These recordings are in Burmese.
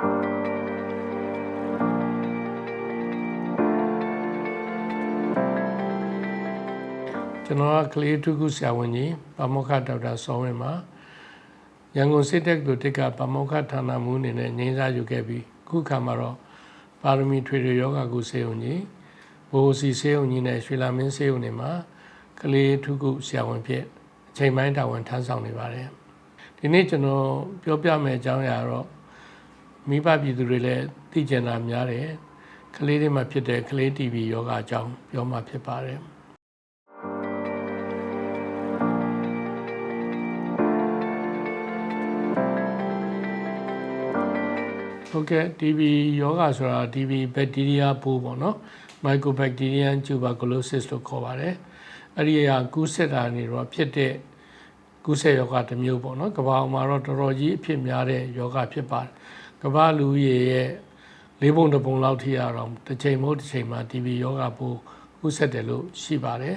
ကျွန်တော်ကကလေးထုခုဆရာဝန်ကြီးပါမောက္ခဒေါက်တာစောဝင်းပါရန်ကုန်စစ်တပ်တို့တက်ကပါမောက္ခဌာနမှူးအနေနဲ့ငင်းစားယူခဲ့ပြီးခုခါမှာတော့ပါရမီထွေထွေယောဂကုဆေးုံကြီးဘိုးစီဆေးုံကြီးနဲ့ရွှေလာမင်းဆေးုံတွေမှာကလေးထုခုဆရာဝန်ဖြစ်အချိန်ပိုင်းတာဝန်ထမ်းဆောင်နေပါတယ်ဒီနေ့ကျွန်တော်ပြောပြမယ့်အကြောင်းအရာတော့ မိဘပြည်သူတွေလည်းသိကျင်တာများတယ်ကလေးတွေမှာဖြစ်တဲ့ကလေး TB ယောဂအကြောင်းပြောမှဖြစ်ပါတယ်ဟုတ်ကဲ့ TB ယောဂဆိုတာ TB ဘက်တီးရီးယားပိုးပေါ့နော် Mycobacterium tuberculosis လို့ခေါ်ပါတယ်အဲ့ဒီဟာကူးစက်တာနေတော့ဖြစ်တဲ့ကူးစက်ယောဂတစ်မျိုးပေါ့နော်ကမ္ဘာမှာတော့တော်တော်ကြီးအဖြစ်များတဲ့ယောဂဖြစ်ပါတယ် ကမ္ဘာလူဦးရေရဲ့လေးပုံတစ်ပုံလောက်ထိရတော့တစ်ချိန်မဟုတ်တစ်ချိန်မှာ TB ယောဂပိုးကူးစက်တယ်လို့ရှိပါတယ်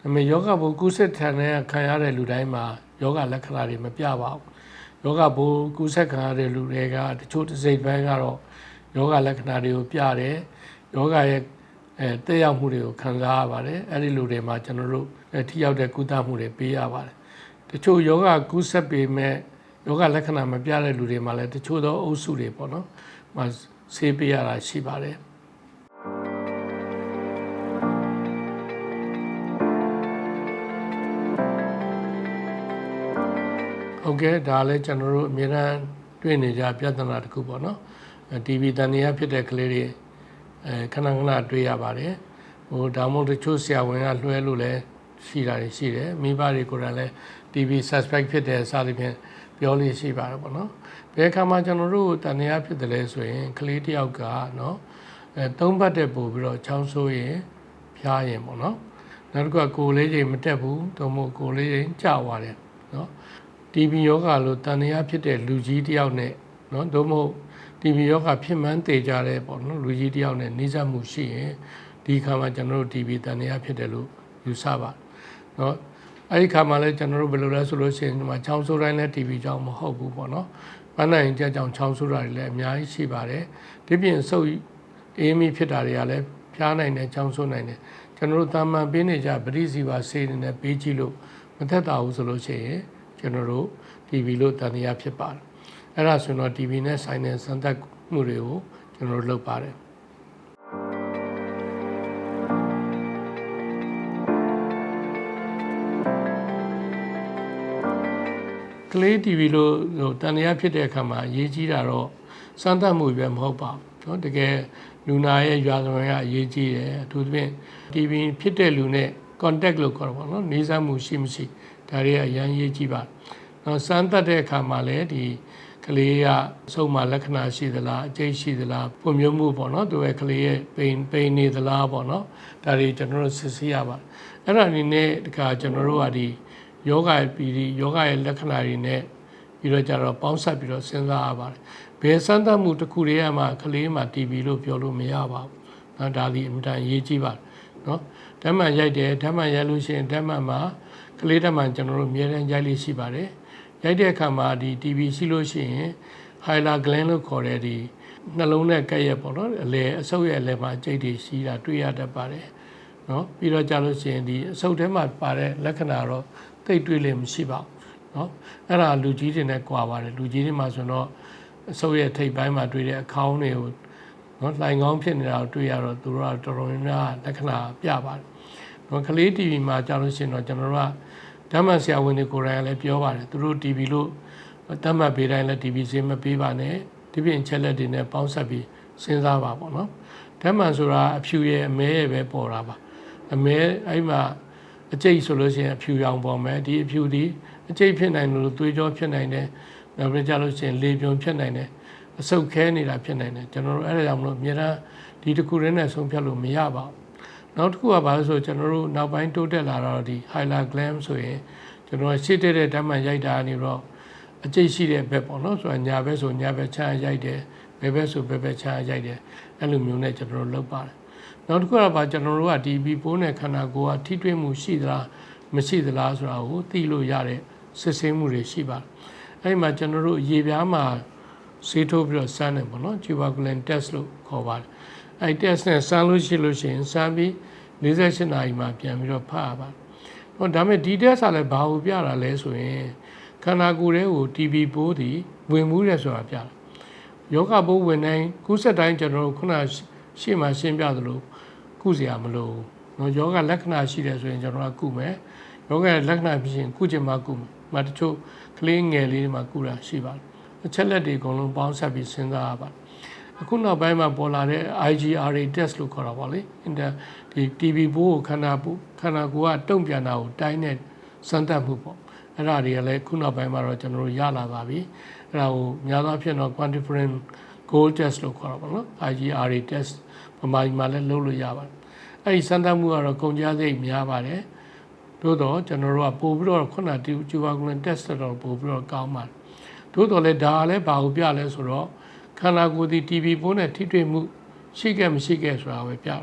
ဒါပေမဲ့ယောဂပိုးကူးစက်ထန်တဲ့ခံရတဲ့လူတိုင်းမှာယောဂလက္ခဏာတွေမပြပါဘူးယောဂပိုးကူးစက်ခံရတဲ့လူတွေကတချို့တစ်စိတ်ပိုင်းကတော့ယောဂလက္ခဏာတွေကိုပြတယ်ယောဂရဲ့အဲတက်ရောက်မှုတွေကိုခံစားရပါတယ်အဲ့ဒီလူတွေမှာကျွန်တော်တို့အဲထိရောက်တဲ့ကုသမှုတွေပေးရပါတယ်တချို့ယောဂကူးစက်ပေမဲ့ ယောဂလက္ခဏာမပြတဲ့လူတွေမှာလည်းတချို့သောအုပ်စုတွေပေါ့နော်မဆေးပေးရတာရှိပါတယ်ဟုတ်ကဲ့ဒါလည်းကျွန်တော်တို့အများအားတွေ့နေကြပြဿနာတစ်ခုပေါ့နော်အဲ TV တန်နေရဖြစ်တဲ့ကလေးတွေအဲခဏခဏတွေ့ရပါတယ်ဟိုဒါမှမဟုတ်တချို့ဆရာဝန်ကလွှဲလို့လည်းရှိတာတွေရှိတယ်မိဘတွေကိုယ်တိုင်လည်း TV suspect ဖြစ်တဲ့စသဖြင့် ပြောလို့ရှိပါတယ်ပေါ့နော်ဘယ်အခါမှကျွန်တော်တို့တန်နေရဖြစ်တယ်လဲဆိုရင်ကလေးတစ်ယောက်ကနော်အဲသုံးဘတ်တဲ့ပို့ပြီးတော့ချောင်းဆိုးရင်ဖျားရင်ပေါ့နော်နောက်တစ်ခုကကိုယ်လေးချိန်မတက်ဘူးသို့မဟုတ်ကိုယ်လေးချိန်ကျသွားတယ်နော် TB ယောဂလို့တန်တရားဖြစ်တဲ့လူကြီးတယောက်နဲ့နော်သို့မဟုတ် TB ယောဂဖြစ်မှန်းသေကြတဲ့ပေါ့နော်လူကြီးတယောက်နဲ့နှိစက်မှုရှိရင်ဒီခါမှာကျွန်တော်တို့ TB တန်တရားဖြစ်တယ်လို့ယူဆပါနော် အဲ့ဒီခါမှာလည်းကျွန်တော်တို့ဘယ်လိုလဲဆိုလို့ရှိရင်ဒီမှာချောင်းဆိုးတိုင်းလည်း TB ကြောင့်မဟုတ်ဘူးပေါ့နော်ပန်းနိုင်ကြကြောင့်ချောင်းဆိုးတာတွေလည်းအများကြီးရှိပါတယ်ဒီပြင်ဆုပ်အေးမိဖြစ်တာတွေကလည်းဖျားနိုင်တယ်ချောင်းဆိုးနိုင်တယ်ကျွန်တော်တို့တာမန်ပေးနေကြပရိစီပါဆေးနေနဲ့ပေးကြည့်လို့မသက်သာဘူးဆိုလို့ရှိရင်ကျွန်တော်တို့ TV လို့တန်တရားဖြစ်ပါတယ်အဲ့ဒါဆိုတော့ TV နဲ့ဆိုင်တဲ့စံသက်မှုတွေကိုကျွန်တော်တို့လုပ်ပါတယ် လေး TV လို့ဟိုတန်တရားဖြစ်တဲ့အခါမှာအရေးကြီးတာတော့စံသက်မှုပဲမဟုတ်ပါဘူးเนาะတကယ်လူနာရဲ့ရွာသွန်ကအရေးကြီးတယ်အထူးသဖြင့် TV ဖြစ်တဲ့လူနဲ့ contact လို့ခေါ်တော့ပါเนาะနေစားမှုရှိမရှိဒါတွေကအရန်ရေးကြည့်ပါနော်စမ်းသပ်တဲ့အခါမှာလည်းဒီကလေးကအဆုံးမလက္ခဏာရှိသလားအကျိတ်ရှိသလားပုံမျိုးမှုပေါ့နော်သူရဲ့ကလေးရဲ့ပိန်ပိန်နေသလားပေါ့နော်ဒါတွေကျွန်တော်တို့စစ်ဆေးရပါတယ်အဲ့ဒါအနေနဲ့ဒီကကျွန်တော်တို့ကဒီ ယောဂရဲ့ပြီးဒီယောဂရဲ့လက္ခဏာတွေနဲ့ပြီးတော့ကြတော့ပေါင်းဆက်ပြီးတော့စဉ်းစားရပါတယ်ဘယ်စမ်းသပ်မှုတစ်ခုတည်းမှကလေးမှ TB လို့ပြောလို့မရပါဘူးနော်ဒါဒီအမြဲတမ်းရေးကြည့်ပါတယ်နော်ဓာတ်မှန်ရိုက်တယ်ဓာတ်မှန်ရိုက်လို့ရှိရင်ဓာတ်မှန်မှာကလေးဓာတ်မှန်ကျွန်တော်တို့အများအားရိုက်လေးရှိပါတယ်ရိုက်တဲ့အခါမှာဒီ TB ရှိလို့ရှိရင် hyla gland လို့ခေါ်တဲ့ဒီနှလုံးနဲ့ကက်ရက်ပေါ့နော်အလေအဆုပ်ရဲ့အလေမှာကြိတ်တွေရှိတာတွေ့ရတတ်ပါတယ်နော်ပြီးတော့ကြာလို့ရှိရင်ဒီအဆုပ်ထဲမှာပါတဲ့လက္ခဏာတော့ သိပ်တွေ့လည်းမရှိပါဘူးနော်အဲ့ဒါလူကြီးတွေနဲ့ကြွာပါတယ်လူကြီးတွေမှာဆိုတော့အဆုပ်ရဲ့ထိပ်ပိုင်းမှာတွေ့တဲ့အခေါင်းတွေကိုနော်လှိုင်ကောင်းဖြစ်နေတာကိုတွေ့ရတော့သူတို့ကတော်တော်များများလက္ခဏာပြပါတယ်နော်ကလေး TV မှာကြာလို့ရှိရင်တော့ကျွန်တော်တို့ကဓမ္မဆရာဝန်တွေကိုယ်တိုင်လည်းပြောပါတယ်သူတို့ TV လို့တတ်မှတ်ပေးတိုင်းလည်း TV ဈေးမပေးပါနဲ့ဒီပြင်ချက်လက်တွေနဲ့ပေါင်းဆက်ပြီးစဉ်းစားပါပေါ့နော်ဓမ္မဆိုတာအဖြူရဲ့အမဲရဲ့ပဲပေါ်တာပါအမဲအဲ့မှာ အကျိတ်ဆိုလို့ရှိရင်အဖြူရောင်ပေါ်မယ်ဒီအဖြူဒီအကျိတ်ဖြစ်နိုင်လို့သွေးကြောဖြစ်နိုင်တယ်နောက်ပြီးကြလို့ရှိရင်လေပြုံဖြစ်နိုင်တယ်အဆုတ်ခဲနေတာဖြစ်နိုင်တယ်ကျွန်တော်တို့အဲ့ဒါကြောင့်မလို့အများအားဒီတစ်ခုတည်းနဲ့ဆုံးဖြတ်လို့မရပါဘူးနောက်တစ်ခုကဘာလို့ဆိုကျွန်တော်တို့နောက်ပိုင်းတိုးတက်လာတော့ဒီ hyla gland ဆိုရင်ကျွန်တော်ရှေ့တဲ့တဲ့ဓာတ်မှန်ရိုက်တာနေတော့အကျိတ်ရှိတဲ့ဘက်ပေါ့နော်ဆိုတာညာဘက်ဆိုညာဘက်ချမ်းရိုက်တယ်ဘယ်ဘက်ဆိုဘယ်ဘက်ချမ်းရိုက်တယ်အဲ့လိုမျိုးနဲ့ကျွန်တော်တို့လုပ်ပါတယ် နောက်တစ်ခုကဘာကျွန်တော်တို့ကဒီဘီပိုးနဲ့ခန္ဓာကိုယ်ကထိတွေ့မှုရှိသလားမရှိသလားဆိုတာကိုသိလို့ရတဲ့စစ်ဆေးမှုတွေရှိပါတယ်အဲ့ဒီမှာကျွန်တော်တို့ရေပြားမှာဆေးထိုးပြီးတော့စမ်းတယ်ပေါ့နော် tuberculin test လို့ခေါ်ပါတယ်အဲ့ test နဲ့စမ်းလို့ရှိလို့ရှိရင်စမ်းပြီး48နာရီမှပြန်ပြီးတော့ဖတ်ရပါတယ်ဟောဒါပေမဲ့ဒီ test ကလည်းဘာကိုပြတာလဲဆိုရင်ခန္ဓာကိုယ်ထဲကို TB ပိုးတည်ဝင်မှုတယ်ဆိုတာပြတာယောဂပိုးဝင်တိုင်းကုသတိုင်းကျွန်တော်တို့ခုန ရှေ့မှာရှင်းပြသလိုကုစရာမလိုဘူးเนาะယောဂလက္ခဏာရှိတယ်ဆိုရင်ကျွန်တော်ကကုမယ်ယောဂရဲ့လက္ခဏာဖြစ်ရင်ကုချင်မှကုမယ်မတချို့ကလေးငယ်လေးတွေမှာကုတာရှိပါတယ်အချက်လက်တွေအကုန်လုံးပေါင်းဆက်ပြီးစဉ်းစားရပါတယ်အခုနောက်ပိုင်းမှာပေါ်လာတဲ့ IGRA test လို့ခေါ်တာပေါ့လေအင်တာဒီ TB ဘိုးကိုခန္ဓာဘိုးခန္ဓာကိုယ်ကတုံ့ပြန်တာကိုတိုင်းတဲ့စမ်းသပ်မှုပေါ့အဲ့ဒါတွေကလည်းခုနောက်ပိုင်းမှာတော့ကျွန်တော်တို့ရလာပါပြီအဲ့ဒါကိုများသောအားဖြင့်တော့ quantiferin goal test လို့ခေါ်တာပေါ့နော် IGRA test ပမာဏမှာလည်းလုပ်လို့ရပါတယ်အဲ့ဒီစမ်းသပ်မှုကတော့ကုန်ကြစိတ်များပါတယ်သို့တော့ကျွန်တော်တို့ကပို့ပြီးတော့ခုနကကျူပါကူလန် test တော့ပို့ပြီးတော့ကောင်းပါတယ်သို့တော်လည်းဒါကလည်းဘာကိုပြလဲဆိုတော့ခန္ဓာကိုယ်ဒီ TB ပိုးနဲ့ထိတွေ့မှုရှိခဲ့မရှိခဲ့ဆိုတာပဲပြတယ်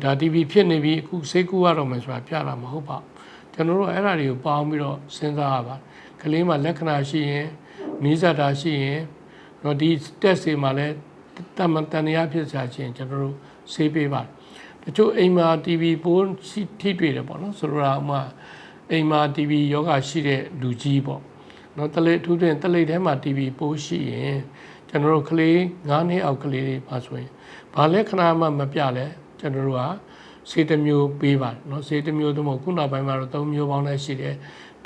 ။ဒါ TB ဖြစ်နေပြီအခုစိတ်ကူရတော့မယ်ဆိုတာပြတာမဟုတ်ပါဘူး။ကျွန်တော်တို့အဲ့ဒါတွေကိုပေါင်းပြီးတော့စဉ်းစားရပါတယ်။ကလေးမှာလက္ခဏာရှိရင်နီးစပ်တာရှိရင် နော်ဒီ test တွေမှာလည်းတမန်တန်ရာဖြစ်စရာချင်းကျွန်တော်တို့ဆေးပေးပါတယ်တချို့အိမ်မှာ TV ပိုးထိတွေ့တယ်ပေါ့နော်ဆိုတော့ဥမာအိမ်မှာ TV ယောဂရှိတဲ့လူကြီးပေါ့နော်တလေထူးထူးတလေထဲမှာ TV ပိုးရှိရင်ကျွန်တော်တို့ကလေး9နှစ်အောက်ကလေးတွေပါဆိုရင်ဘာလဲခဏမှမပြလဲကျွန်တော်တို့ကစေးတစ်မျိုးပေးပါတယ်နော်စေးတစ်မျိုးတော့မဟုတ်ခုနောက်ပိုင်းမှာတော့3မျိုးပေါင်းလည်းရှိတယ်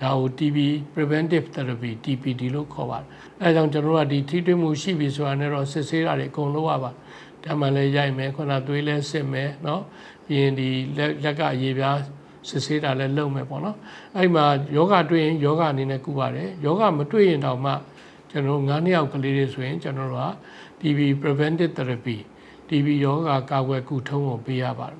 ဒါကို TB preventive therapy TPD လို့ခေါ်ပါတယ်အဲဒါကြောင့်ကျွန်တော်တို့ကဒီထိတွေ့မှုရှိပြီဆိုတာနဲ့တော့စစ်ဆေးတာတွေအကုန်လုပ်ရပါဒါမှလည်းရိုက်မယ်ခုနသွေးလဲစစ်မယ်เนาะပြီးရင်ဒီလက်လက်ကရေပြားစစ်ဆေးတာလည်းလုပ်မယ်ပေါ့နော်အဲ့မှာယောဂတွေ့ရင်ယောဂအနေနဲ့ကုပါတယ်ယောဂမတွေ့ရင်တော့မှကျွန်တော်9နှစ်အောက်ကလေးတွေဆိုရင်ကျွန်တော်တို့က TB preventive therapy TB ယောဂကာကွယ်ကုထုံးကိုပေးရပါတယ်